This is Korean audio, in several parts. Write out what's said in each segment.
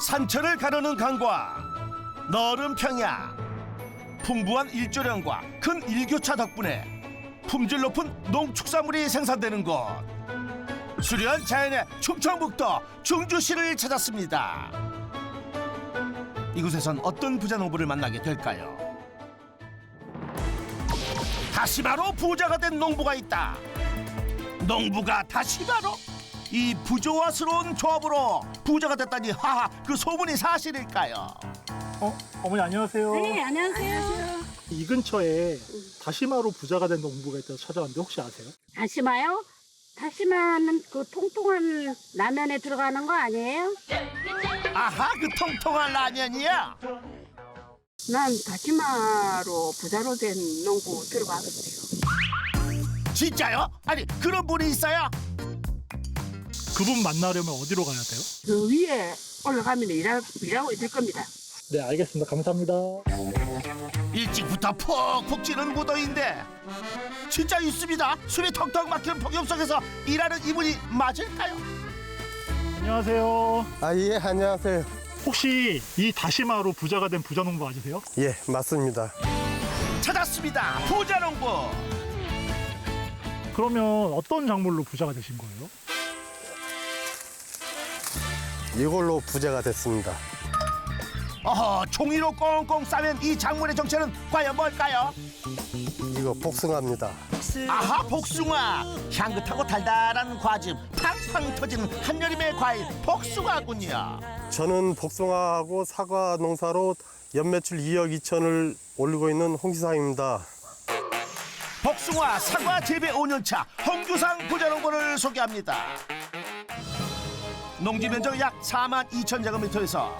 산천을 가르는 강과 너른 평야 풍부한 일조량과 큰 일교차 덕분에 품질 높은 농축산물이 생산되는 곳 수려한 자연의 충청북도 중주시를 찾았습니다 이곳에선 어떤 부자 농부를 만나게 될까요? 다시마로 부자가 된 농부가 있다 농부가 다시마로? 이 부조화스러운 조합으로 부자가 됐다니 하하 그 소문이 사실일까요? 어, 어머니 안녕하세요. 네, 안녕하세요. 이 근처에 다시마로 부자가 된 농부가 있다고 찾아왔는데 혹시 아세요? 다시마요? 다시마는 그 통통한 라면에 들어가는 거 아니에요? 아하 그 통통한 라면이야 난 다시마로 부자로 된 농부 들어봤어요. 진짜요? 아니 그런 분이 있어요? 그분 만나려면 어디로 가야 돼요? 그 위에 올라가면 일하, 일하고 있을 겁니다. 네, 알겠습니다. 감사합니다. 일찍부터 푹푹 찌는 무더위인데 진짜 있습니다 숨이 턱턱 막히는 폭염 속에서 일하는 이분이 맞을까요? 안녕하세요. 아, 예, 안녕하세요. 혹시 이 다시마로 부자가 된 부자 농부 아니세요? 예, 맞습니다. 찾았습니다 부자농부 그러면 어떤 작물로 부자가 되신 거예요? 이걸로 부자가 됐습니다. 어허 종이로 꽁꽁 싸면 이 작물의 정체는 과연 뭘까요? 이거 복숭아입니다. 아하 복숭아 향긋하고 달달한 과즙 팡팡 터지는 한여름의 과일 복숭아군요 저는 복숭아하고 사과 농사로 연매출 2억 2천을 올리고 있는 홍시상입니다. 복숭아 사과 재배 5년차 홍규상 부자농부를 소개합니다 농지 면적 약 4만 2천 제곱미터에서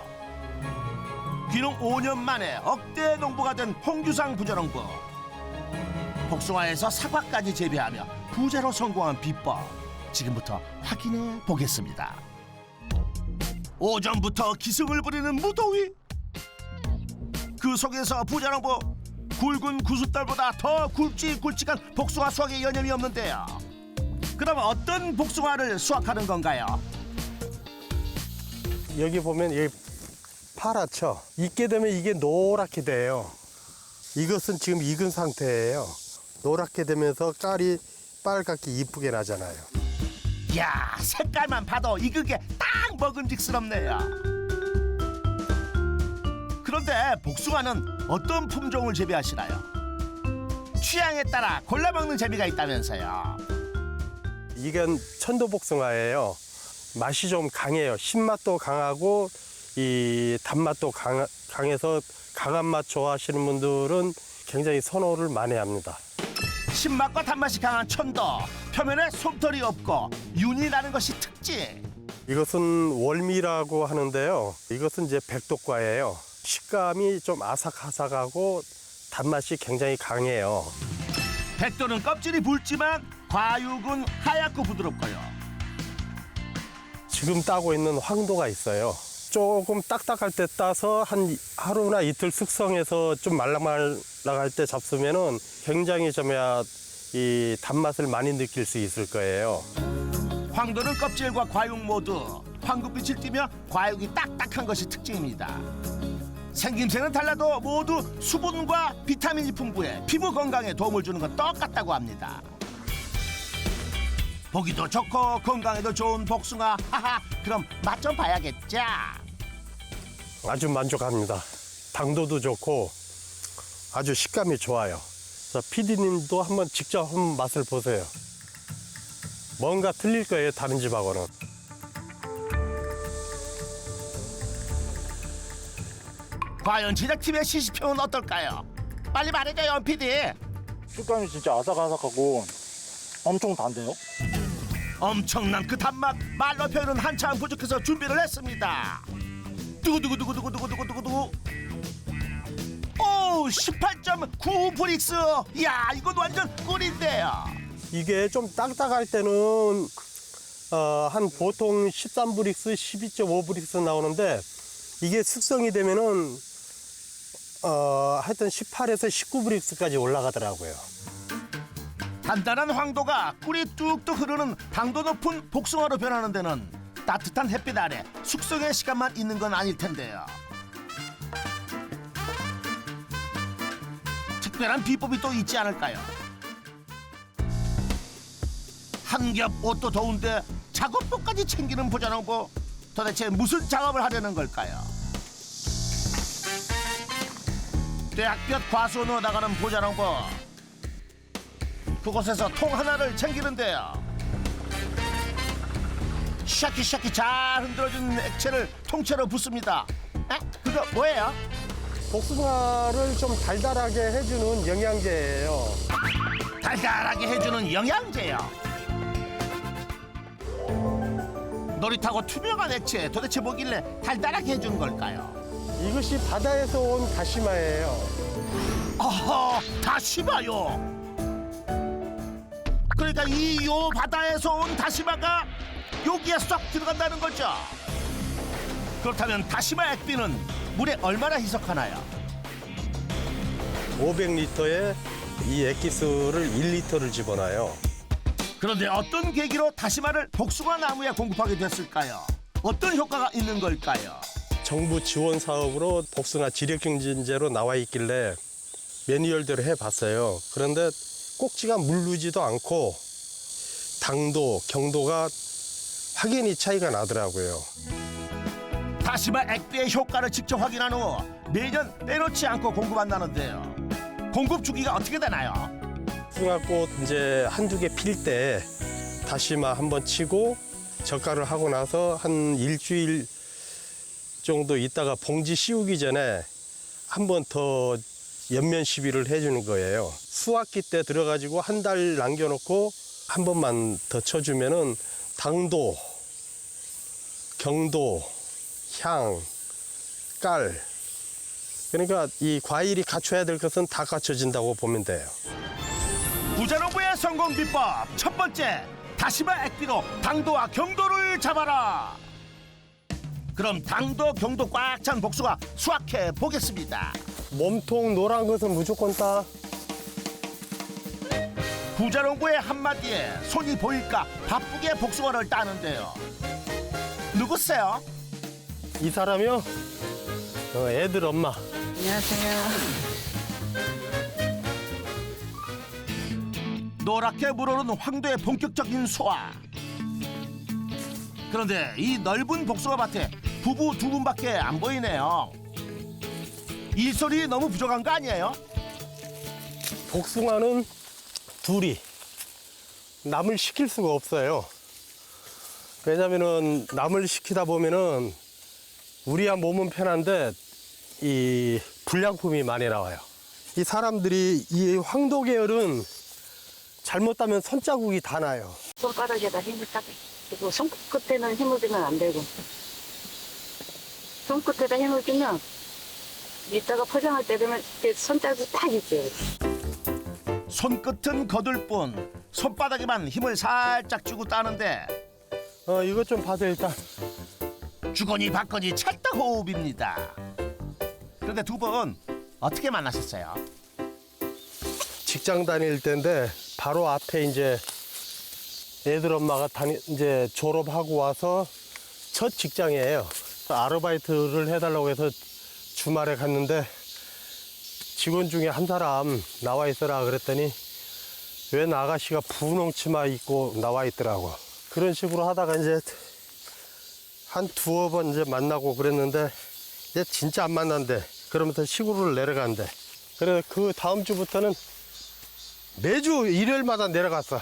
귀농 5년 만에 억대 농부가 된 홍규상 부자농부. 복숭아에서 사과까지 재배하며 부자로 성공한 비법 지금부터 확인해 보겠습니다. 오전부터 기승을 부리는 무더위. 그 속에서 부자농부 굵은 구숫달보다 더 굵직굵직한 복숭아 수확에 여념이 없는데요. 그럼 어떤 복숭아를 수확하는 건가요? 여기 보면 이게 파랗죠? 익게 되면 이게 노랗게 돼요. 이것은 지금 익은 상태예요. 노랗게 되면서 깔이 빨갛게 이쁘게 나잖아요. 야 색깔만 봐도 익은 게딱 먹음직스럽네요 그런데 복숭아는 어떤 품종을 재배하시나요? 취향에 따라 골라 먹는 재미가 있다면서요 이건 천도 복숭아예요. 맛이 좀 강해요. 신맛도 강하고 이 단맛도 강, 강해서 강한 맛 좋아하시는 분들은 굉장히 선호를 많이 합니다. 신맛과 단맛이 강한 천도 표면에 솜털이 없고 윤이 나는 것이 특징 이것은 월미라고 하는데요. 이것은 이제 백독과예요. 식감이 좀 아삭아삭하고 단맛이 굉장히 강해요. 백도는 껍질이 붉지만 과육은 하얗고 부드럽고요. 지금 따고 있는 황도가 있어요. 조금 딱딱할 때 따서 한 하루나 이틀 숙성해서 좀 말랑말랑할 때 잡수면은 굉장히 좀야 이 단맛을 많이 느낄 수 있을 거예요. 황도는 껍질과 과육 모두 황금빛을 띠며 과육이 딱딱한 것이 특징입니다. 생김새는 달라도 모두 수분과 비타민이 풍부해 피부 건강에 도움을 주는 건 똑같다고 합니다. 보기도 좋고 건강에도 좋은 복숭아 하하 그럼 맛 좀 봐야겠죠. 아주 만족합니다. 당도도 좋고 아주 식감이 좋아요. 자, PD님도 한번 직접 한번 맛을 보세요. 뭔가 틀릴 거예요, 다른 집하고는. 과연 제작팀의 시식평은 어떨까요? 빨리 말해줘요, 연 PD. 식감이 진짜 아삭아삭하고 엄청 단데요? 엄청난 그 단맛 말로 표현은 한참 부족해서 준비를 했습니다. 두구두구두구두구두구두구두구. 오, 18.9 브릭스. 야, 이건 완전 꿀인데요. 이게 좀 딱딱할 때는 어, 한 보통 13브릭스, 12.5브릭스 나오는데 이게 숙성이 되면은 어, 하여튼 18에서 19브릭스까지 올라가더라고요. 단단한 황도가 꿀이 뚝뚝 흐르는 당도 높은 복숭아로 변하는 데는 따뜻한 햇빛 아래 숙성의 시간만 있는 건 아닐 텐데요. 특별한 비법이 또 있지 않을까요? 한 겹 옷도 더운데 작업복까지 챙기는 보자농부 도대체 무슨 작업을 하려는 걸까요? 대학볕 과수 넣어 나가는 보자농부 그곳에서 통 하나를 챙기는데요. 샤키샤키 잘 흔들어준 액체를 통째로 붓습니다. 에? 그거 뭐예요? 복숭아를 좀 달달하게 해주는 영양제예요. 달달하게 해주는 영양제요. 노릇하고 투명한 액체 도대체 뭐길래 달달하게 해주는 걸까요? 이것이 바다에서 온 다시마예요. 어허 다시마요. 그러니까 이 요 바다에서 온 다시마가 여기에 쏙 들어간다는 거죠. 그렇다면 다시마 액비는 물에 얼마나 희석하나요? 500리터에 이 액기스를 1리터를 집어넣어요. 그런데 어떤 계기로 다시마를 복숭아 나무에 공급하게 됐을까요? 어떤 효과가 있는 걸까요? 정부 지원 사업으로 복숭아 지력 경진제로 나와 있길래 매뉴얼대로 해봤어요. 그런데 꼭지가 물르지도 않고 당도, 경도가 확연히 차이가 나더라고요. 다시마 액비의 효과를 직접 확인한 후 매년 빼놓지 않고 공급한다는데요. 공급 주기가 어떻게 되나요? 복숭아꽃 이제 한두 개 필 때 다시마 한 번 치고 젓갈을 하고 나서 한 일주일 정도 있다가 봉지 씌우기 전에 한 번 더 연면 시비를 해주는 거예요. 수확기 때 들어가지고 한 달 남겨놓고 한 번만 더 쳐주면은 당도, 경도, 향, 깔. 그러니까 이 과일이 갖춰야 될 것은 다 갖춰진다고 보면 돼요. 부자농부의 성공 비법 첫 번째 다시마 액비로 당도와 경도를 잡아라. 그럼 당도 경도 꽉 찬 복숭아 수확해 보겠습니다. 몸통 노란 것은 무조건 따. 부자농부의 한마디에 손이 보일까 바쁘게 복숭아를 따는데요. 누구세요? 이 사람이요? 어, 애들 엄마. 안녕하세요. 노랗게 물오른 황도의 본격적인 수확. 그런데 이 넓은 복숭아 밭에 부부 두 분밖에 안 보이네요. 일손이 너무 부족한 거 아니에요? 복숭아는 둘이 남을 시킬 수가 없어요. 왜냐면은 남을 시키다 보면은 우리야 몸은 편한데 이 불량품이 많이 나와요. 이 사람들이 이 황도 계열은 잘못 따면 손자국이 다 나요. 손바닥에다 힘을 딱 그리고 손끝에는 힘을 주면 안 되고 손끝에다 힘을 주면 이따가 포장할 때 되면 이렇게 손자국이 딱 있어요. 손끝은 거들 뿐 손바닥에만 힘을 살짝 주고 따는데 어, 이것 좀 봐도 일단. 주거니 받거니 찰떡 호흡입니다. 그런데 두 분 어떻게 만나셨어요? 직장 다닐 때인데 바로 앞에 이제 애들 엄마가 다니 이제 졸업하고 와서 첫 직장이에요. 아르바이트를 해달라고 해서 주말에 갔는데 직원 중에 한 사람 나와 있어라 그랬더니 웬 아가씨가 분홍 치마 입고 나와 있더라고. 그런 식으로 하다가 이제 한 두어 번 이제 만나고 그랬는데 이제 진짜 안 만난대. 그러면서 시골을 내려간대. 그래서 그 다음 주부터는 매주 일요일마다 내려갔어.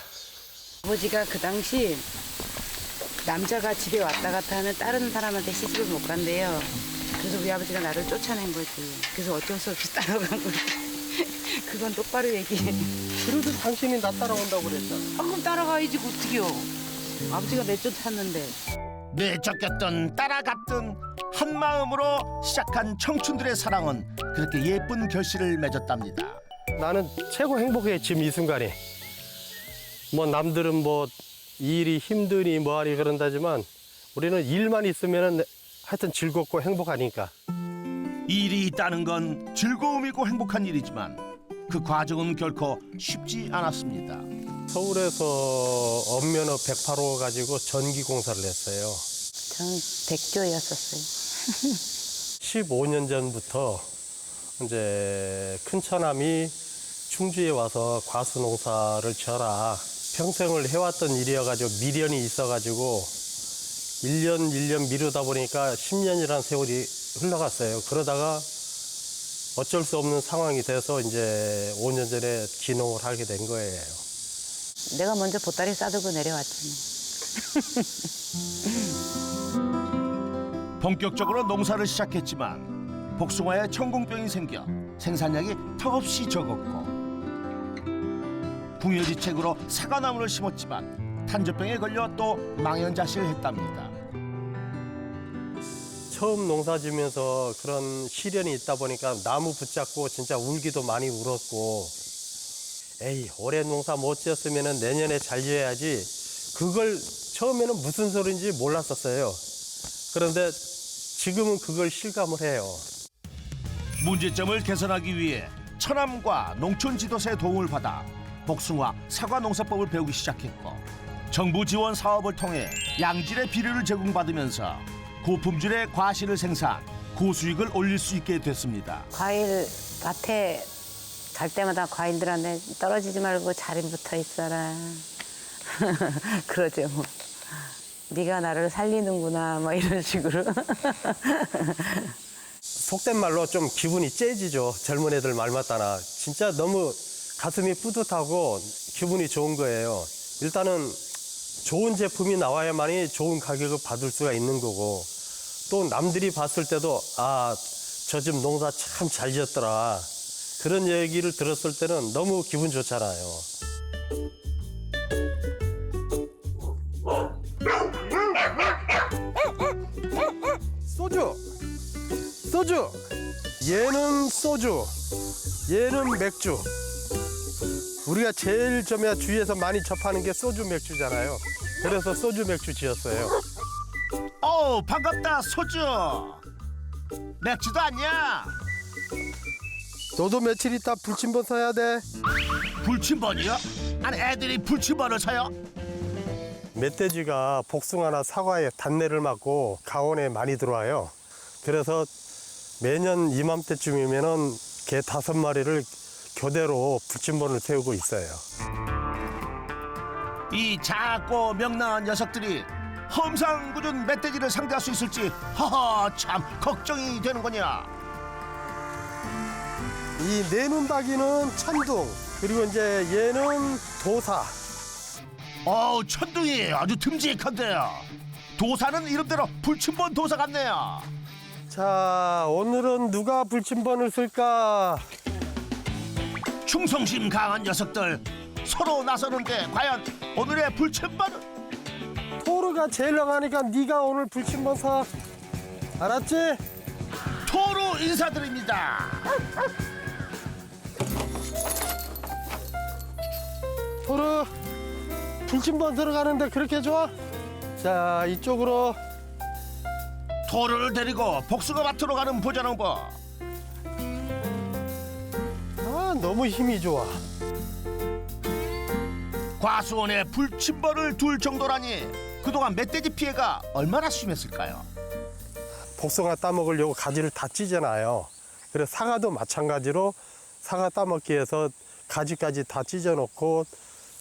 아버지가 그 당시 남자가 집에 왔다 갔다 하면 다른 사람한테 시집을 못 간대요. 그래서 우리 아버지가 나를 쫓아낸 거지. 그래서 어쩔 수 없이 따라간 거지. 그건 똑바로 얘기해. 그래도 당신이 나 따라온다고 그랬잖아. 아, 그럼 따라가야지 어떡해요. 아버지가 내쫓았는데. 내쫓겼던 따라갔던 한 마음으로 시작한 청춘들의 사랑은 그렇게 예쁜 결실을 맺었답니다. 나는 최고 행복해 지금 이 순간이. 뭐 남들은 뭐 일이 힘드니 뭐하니 그런다지만 우리는 일만 있으면은 하여튼 즐겁고 행복하니까. 일이 있다는 건 즐거움이고 행복한 일이지만 그 과정은 결코 쉽지 않았습니다. 서울에서 엄면허 108호 가지고 전기 공사를 했어요. 저는 백조였었어요. 15년 전부터 이제 큰 처남이 충주에 와서 과수 농사를 져라. 평생을 해왔던 일이어가지고 미련이 있어가지고 1년, 1년 미루다 보니까 10년이라는 세월이 흘러갔어요. 그러다가 어쩔 수 없는 상황이 돼서 이제 5년 전에 기농을 하게 된 거예요. 내가 먼저 보따리 싸들고 내려왔지. 본격적으로 농사를 시작했지만 복숭아에 천공병이 생겨 생산량이 턱없이 적었고 궁여지책으로 사과나무를 심었지만 탄저병에 걸려 또 망연자실을 했답니다. 처음 농사 지면서 그런 시련이 있다 보니까 나무 붙잡고 진짜 울기도 많이 울었고. 에이 올해 농사 못 지었으면 내년에 잘 지어야지. 그걸 처음에는 무슨 소리인지 몰랐었어요. 그런데 지금은 그걸 실감을 해요. 문제점을 개선하기 위해 천암과 농촌지도사의 도움을 받아 복숭아, 사과 농사법을 배우기 시작했고 정부 지원 사업을 통해 양질의 비료를 제공받으면서 고품질의 과실을 생산, 고수익을 올릴 수 있게 됐습니다. 과일 밭에 갈 때마다 과일들한테 떨어지지 말고 잘 붙어 있어라. 그러죠 뭐. 네가 나를 살리는구나 뭐 이런 식으로. 속된 말로 좀 기분이 째지죠 젊은 애들 말 맞다나 진짜 너무 가슴이 뿌듯하고 기분이 좋은 거예요 일단은 좋은 제품이 나와야만이 좋은 가격을 받을 수가 있는 거고 또 남들이 봤을 때도 아 저 집 농사 참 잘 지었더라. 그런 얘기를 들었을 때는 너무 기분 좋잖아요. 소주. 소주. 얘는 소주. 얘는 맥주. 우리가 제일 점야 주위에서 많이 접하는 게 소주 맥주잖아요. 그래서 소주 맥주 지었어요 어 반갑다 소주. 맥주도 아니야. 너도 며칠 있다 불침번 사야 돼 불침번이요? 아니 애들이 불침번을 사요? 멧돼지가 복숭아나 사과에 단내를 맡고 가온에 많이 들어와요 그래서 매년 이맘때쯤이면은 개 다섯 마리를 교대로 불침번을 세우고 있어요 이 작고 명랑한 녀석들이 험상궂은 멧돼지를 상대할 수 있을지 허허 참 걱정이 되는군요. 이 내눈박이는 천둥 그리고 이제 얘는 도사 어우 천둥이 아주 듬직한데요. 도사는 이름대로 불침번 도사 같네요. 자 오늘은 누가 불침번을 쓸까 충성심 강한 녀석들 서로 나서는데 과연 오늘의 불침번은 토르가 제일 나가니까 네가 오늘 불침번 사 알았지? 토로 인사드립니다. 토르 불침번 들어가는데 그렇게 좋아? 자 이쪽으로 토르를 데리고 복숭아 밭으로 가는 보자농부. 아 너무 힘이 좋아 과수원에 불침번을 둘 정도라니 그동안 멧돼지 피해가 얼마나 심했을까요? 복숭아 따먹으려고 가지를 다 찢어놔요. 그래서 사과도 마찬가지로 사과 따먹기 위해서 가지까지 다 찢어놓고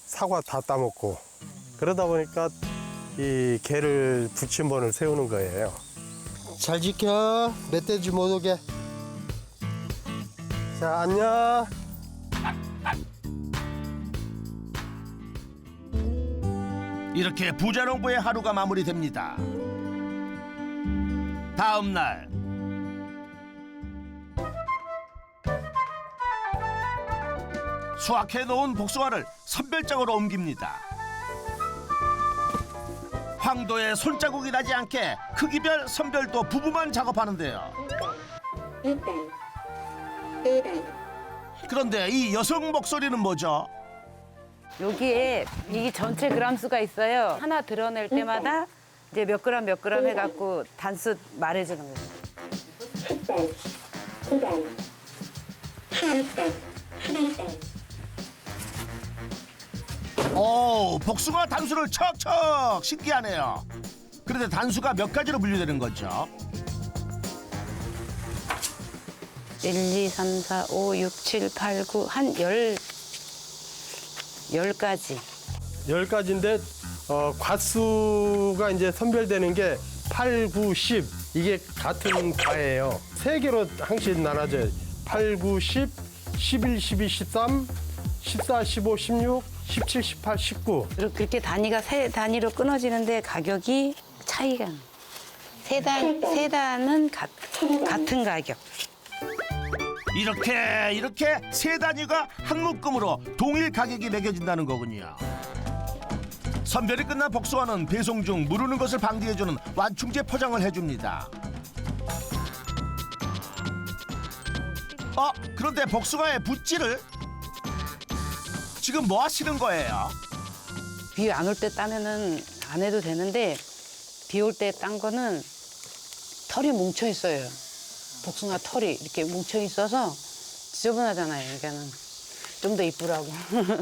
사과 다 따먹고 그러다 보니까 이 개를 붙임번을 세우는 거예요. 잘 지켜 멧돼지 못 오게 자 안녕 이렇게 부자 농부의 하루가 마무리됩니다. 다음 날 수확해 놓은 복숭아를 선별장으로 옮깁니다. 황도에 손자국이 나지 않게 크기별 선별도 부부만 작업하는데요. 그런데 이 여성 목소리는 뭐죠? 여기에 이게 전체 그람 수가 있어요. 하나 드러낼 때마다 이제 몇 그램 몇 그램 해갖고 단수 말해주는 거예요. 오, 복숭아 단수를 척척 신기하네요. 그런데 그런데 단수가 몇 가지로 분류되는 거죠? 1, 2, 3, 4, 5, 6, 7, 8, 9, 한 열, 열 가지. 열 가지인데 어, 과수가 이제 선별되는 게 8, 9, 10 이게 같은 과예요. 세 개로 항씩 나눠져요. 8, 9, 10, 11, 12, 13, 14, 15, 16, 17, 18, 19. 그리고 그렇게 단위가 세 단위로 끊어지는데 가격이 차이가. 세 단, 세 단은 같, 같은 가격. 이렇게 이렇게 세 단위가 한 묶음으로 동일 가격이 매겨진다는 거군요. 선별이 끝난 복숭아는 배송 중 무르는 것을 방지해주는 완충제 포장을 해줍니다. 어 그런데 복숭아의 붓질을 지금 뭐 하시는 거예요? 비 안 올 때 따면은 안 해도 되는데 비 올 때 딴 거는 털이 뭉쳐 있어요. 복숭아 털이 이렇게 뭉쳐 있어서 지저분하잖아요. 그러니까는 좀 더 이쁘라고.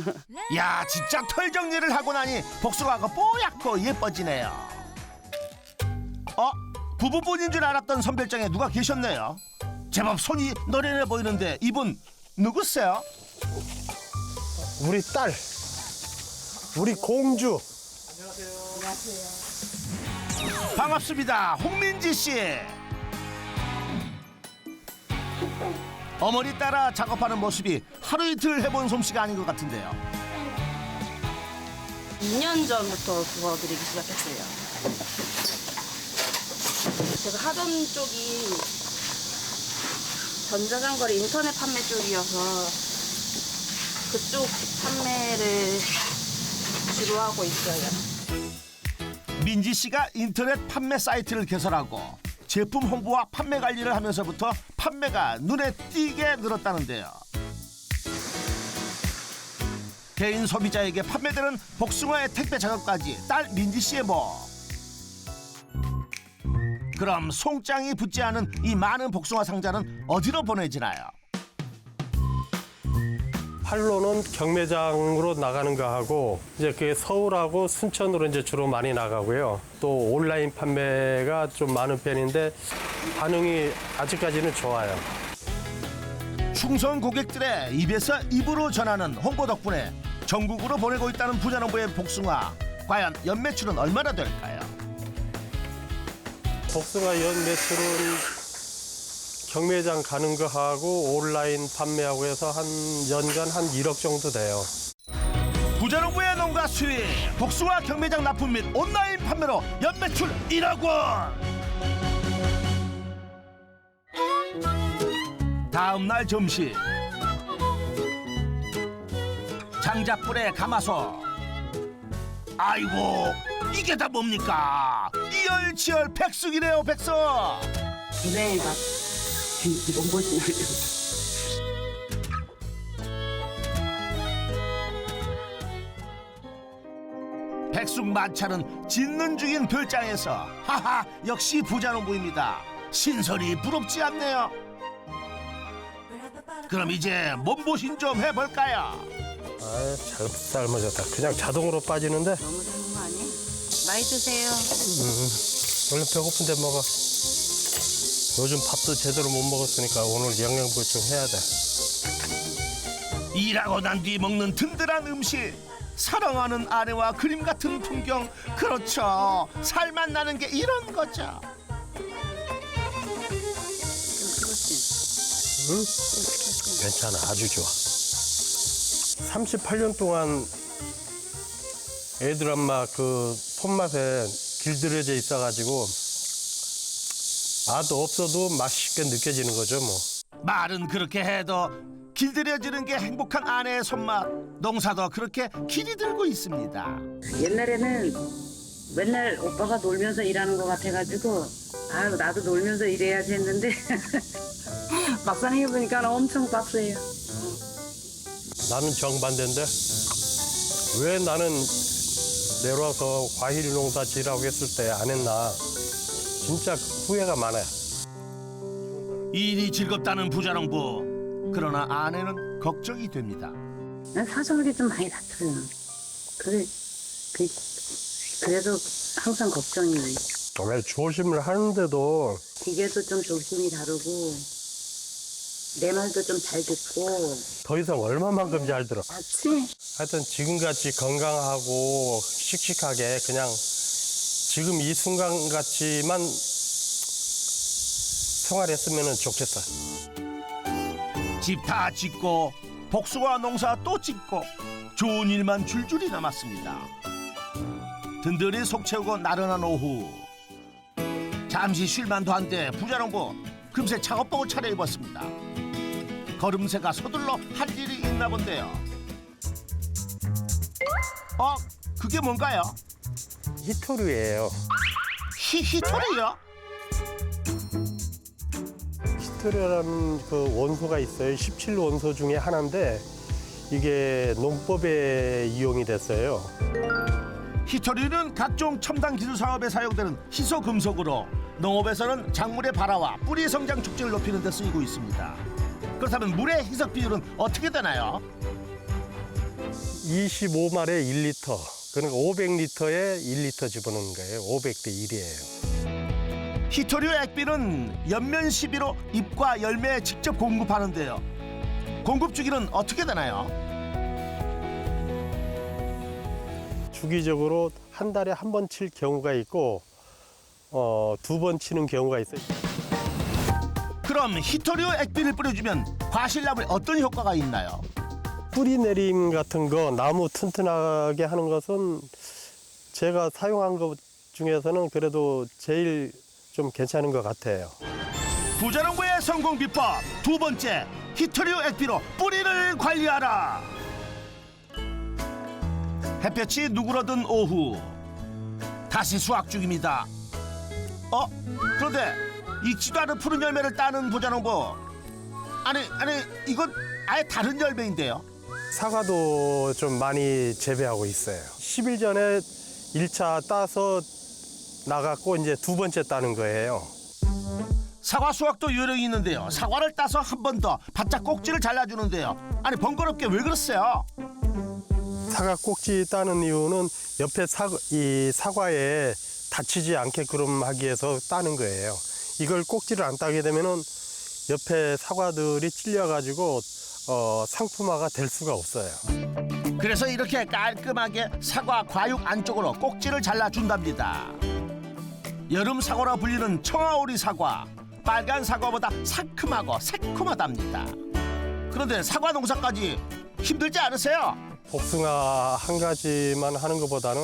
야 진짜 털 정리를 하고 나니 복숭아가 뽀얗고 예뻐지네요. 어 부부분인 줄 알았던 선별장에 누가 계셨네요. 제법 손이 노련해 보이는데 이분 누구세요? 우리 딸, 우리 공주. 반갑습니다. 홍민지 씨. 어머니 따라 작업하는 모습이 하루 이틀 해본 솜씨가 아닌 것 같은데요. 2년 전부터 그거 드리기 시작했어요. 제가 하던 쪽이 전자장거리 인터넷 판매 쪽이어서 그쪽 판매를 주로 하고 있어요. 민지 씨가 인터넷 판매 사이트를 개설하고 제품 홍보와 판매 관리를 하면서부터 판매가 눈에 띄게 늘었다는데요. 개인 소비자에게 판매되는 복숭아의 택배 작업까지 딸 민지 씨의 뭐. 그럼 송장이 붙지 않은 이 많은 복숭아 상자는 어디로 보내지나요? 팔로는 경매장으로 나가는 거 하고 이제 그게 서울하고 순천으로 이제 주로 많이 나가고요. 또 온라인 판매가 좀 많은 편인데 반응이 아직까지는 좋아요. 충성 고객들의 입에서 입으로 전하는 홍보 덕분에 전국으로 보내고 있다는 부자농부의 복숭아. 과연 연매출은 얼마나 될까요? 복숭아 연 매출은 경매장 가는 거 하고 온라인 판매하고 해서 한 연간 한 1억 정도 돼요. 부자농부의 농가 수입 복숭아 경매장 납품 및 온라인 판매로 연매출 1억 원. 다음 날 점심. 장작불에 감아서 아이고 이게 다 뭡니까? 이열치열 백숙이네요 백숙. 네, 막 몸보신 백숙 만찬은 짓는 중인 별장에서 하하 역시 부자농부입니다 신선이 부럽지 않네요 그럼 이제 몸보신 좀 해볼까요 아, 잘 삶아졌다. 그냥 자동으로 빠지는데 너무 삶은 거 아니에요? 많이 드세요. 원래 배고픈데 먹어. 요즘 밥도 제대로 못 먹었으니까 오늘 영양 보충 해야 돼. 일하고 난 뒤 먹는 든든한 음식 사랑하는 아내와 그림 같은 풍경. 그렇죠. 살만 나는 게 이런 거죠. 괜찮아, 아주 좋아. 38년 동안 애들 엄마 그 손맛에 길들여져 있어가지고 맛 없어도 맛있게 느껴지는 거죠, 뭐. 말은 그렇게 해도 길들여지는 게 행복한 아내의 손맛 농사도 그렇게 길이 들고 있습니다 옛날에는 맨날 오빠가 놀면서 일하는 것 같아가지고 아유 나도 놀면서 일해야지 했는데 막상 해보니까 엄청 빡세요. 나는 정반대인데 왜 나는 내려와서 과일 농사 지라고 했을 때 안 했나 진짜 후회가 많아요. 일이 즐겁다는 부자농부 그러나 아내는 걱정이 됩니다 난 사소하게 좀 많이 다투요. 그래, 그, 그래도 항상 걱정이에요. 정말 조심을 하는데도 기계도 좀 조심히 다루고 내 말도 좀 잘 듣고 더 이상 얼마만큼 잘 들어. 맞지? 하여튼 지금같이 건강하고 씩씩하게 그냥 지금 이 순간같이만 생활했으면 좋겠어. 집 다 짓고 복숭아 농사 또 짓고 좋은 일만 줄줄이 남았습니다. 든든히 속 채우고 나른한 오후 잠시 쉴만도 한데 부자농부 금세 작업복을 차려입었습니다. 걸음새가 서둘러 할 일이 있나 본데요. 어? 그게 뭔가요? 히토류예요. 히히토리요? 히토류라는 그 원소가 있어요. 17 원소 중에 하나인데 이게 농법에 이용이 됐어요. 히토리는 각종 첨단 기술 사업에 사용되는 희소 금속으로 농업에서는 작물의 발화와 뿌리 성장 촉진을 높이는 데 쓰이고 있습니다. 그렇다면 물의 희석 비율은 어떻게 되나요? 25말에 1리터. 그러니까 500리터에 1리터 집어넣는 거예요. 500대 1이에요. 히토류 액비는 연면 시비로 잎과 열매에 직접 공급하는데요. 공급 주기는 어떻게 되나요? 주기적으로 한 달에 한 번 칠 경우가 있고 어, 두 번 치는 경우가 있어요. 그럼 히토류 액비를 뿌려주면 과실나무에 어떤 효과가 있나요? 뿌리 내림 같은 거 나무 튼튼하게 하는 것은 제가 사용한 것 중에서는 그래도 제일 좀 괜찮은 것 같아요. 부자농부의 성공 비법. 두 번째 히토류 액비로 뿌리를 관리하라. 햇볕이 누그러든 오후. 다시 수확 중입니다. 어? 그런데 익지도 않은 푸른 열매를 따는 부자농부. 아니 아니 이건 아예 다른 열매인데요 사과도 좀 많이 재배하고 있어요. 10일 전에 1차 따서 나갔고 이제 두 번째 따는 거예요. 사과 수확도 요령이 있는데요 사과를 따서 한 번 더 바짝 꼭지를 잘라주는데요 아니 번거롭게 왜 그러세요 사과 꼭지 따는 이유는 옆에 사, 이 사과에 다치지 않게끔 하기 위해서 따는 거예요. 이걸 꼭지를 안 따게 되면은 옆에 사과들이 찔려가지고 어, 상품화가 될 수가 없어요. 그래서 이렇게 깔끔하게 사과 과육 안쪽으로 꼭지를 잘라준답니다. 여름 사과라 불리는 청아오리 사과, 빨간 사과보다 상큼하고 새콤하답니다. 그런데 사과 농사까지 힘들지 않으세요? 복숭아 한 가지만 하는 것보다는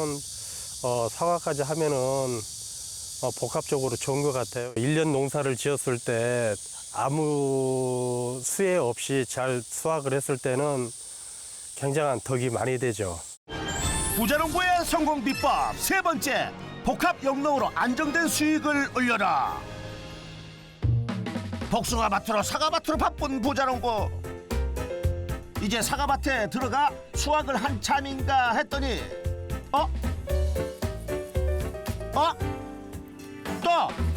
어, 사과까지 하면은 어, 복합적으로 좋은 것 같아요. 일년 농사를 지었을 때 아무 수혜 없이 잘 수확을 했을 때는 굉장한 덕이 많이 되죠. 부자농부의 성공 비법 세 번째 복합 영농으로 안정된 수익을 올려라. 복숭아 밭으로 사과 밭으로 바쁜 부자농부. 이제 사과 밭에 들어가 수확을 한참인가 했더니 어? 어? 또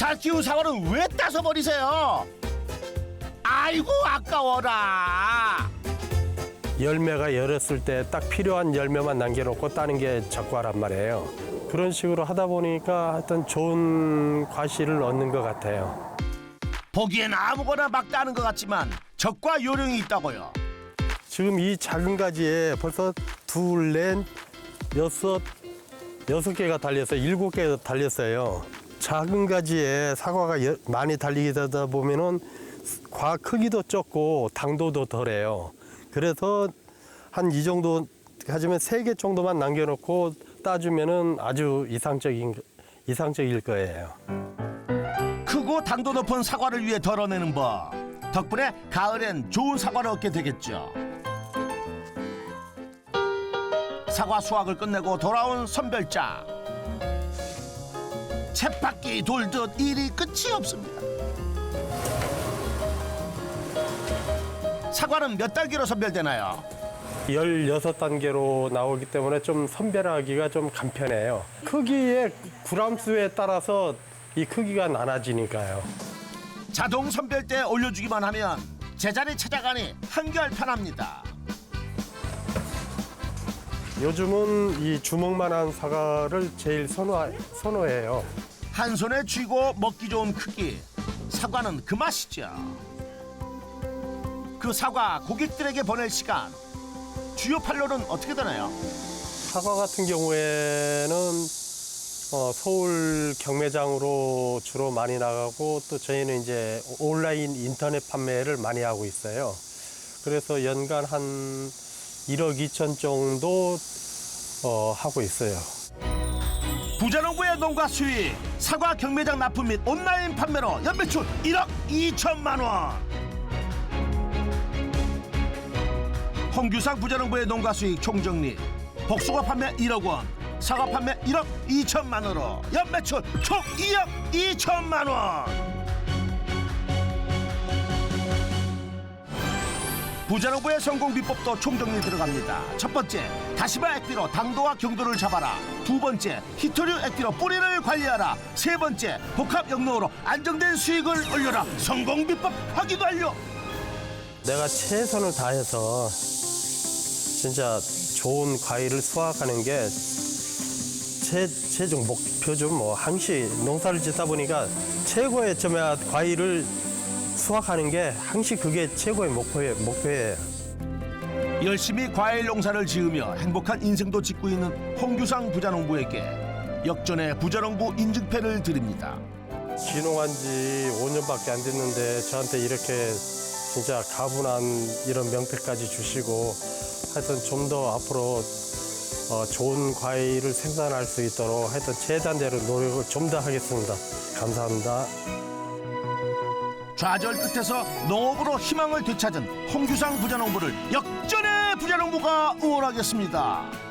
잘 키운 사과는 왜 따서 버리세요? 아이고 아까워라. 열매가 열었을 때 딱 필요한 열매만 남겨놓고 따는 게 적과란 말이에요. 그런 식으로 하다 보니까 하여튼 좋은 과실을 얻는 것 같아요. 보기엔 아무거나 막 따는 것 같지만 적과 요령이 있다고요. 지금 이 작은 가지에 벌써 둘, 넷, 여섯, 여섯 개가 달렸어요. 일곱 개가 달렸어요. 작은 가지에 사과가 여- 많이 달리게 되다 보면은 과 크기도 적고 당도도 덜해요. 그래서 한 이 정도 가지면 세개 정도만 남겨놓고 따주면은 아주 이상적인 이상적일 거예요. 크고 당도 높은 사과를 위해 덜어내는 법. 덕분에 가을엔 좋은 사과를 얻게 되겠죠. 사과 수확을 끝내고 돌아온 선별장. 쳇바퀴 돌듯 일이 끝이 없습니다. 사과는 몇 달기로 선별되나요? 16단계로 나오기 때문에 좀 선별하기가 좀 간편해요. 크기의 구람수에 따라서 이 크기가 나눠지니까요. 자동 선별대에 올려주기만 하면 제자리 찾아가니 한결 편합니다. 요즘은 이 주먹만한 사과를 제일 선호, 선호해요. 한 손에 쥐고 먹기 좋은 크기. 사과는 그 맛이죠. 그 사과 고객들에게 보낼 시간. 주요 판로는 어떻게 되나요? 사과 같은 경우에는 어, 서울 경매장으로 주로 많이 나가고 또 저희는 이제 온라인 인터넷 판매를 많이 하고 있어요. 그래서 연간 한 1억 2천 정도 어, 하고 있어요. 부자농부의 농가 수익 사과 경매장 납품 및 온라인 판매로 연매출 1억 2천만 원. 홍규상 부자농부의 농가 수익 총정리. 복숭아 판매 1억 원 사과 판매 1억 2천만 원으로 연매출 총 2억 2천만 원 부자농부의 성공 비법도 총정리 들어갑니다. 첫 번째, 다시마 액비로 당도와 경도를 잡아라. 두 번째, 히토류 액비로 뿌리를 관리하라. 세 번째, 복합 영농으로 안정된 수익을 올려라. 성공 비법 확인 완료. 내가 최선을 다해서 진짜 좋은 과일을 수확하는 게 제, 최종 목표죠. 뭐 항시 농사를 짓다 보니까 최고의 점야 과일을 수확하는 게 항시 그게 최고의 목표예, 목표예요. 열심히 과일 농사를 지으며 행복한 인생도 짓고 있는 홍규상 부자농부에게 역전의 부자농부 인증패를 드립니다. 귀농한 지 5년밖에 안 됐는데 저한테 이렇게 진짜 가분한 이런 명패까지 주시고 하여튼 좀 더 앞으로 어, 좋은 과일을 생산할 수 있도록 하여튼 최단대로 노력을 좀 더 하겠습니다. 감사합니다. 좌절 끝에서 농업으로 희망을 되찾은 홍규상 부자농부를 역전의 부자농부가 응원하겠습니다.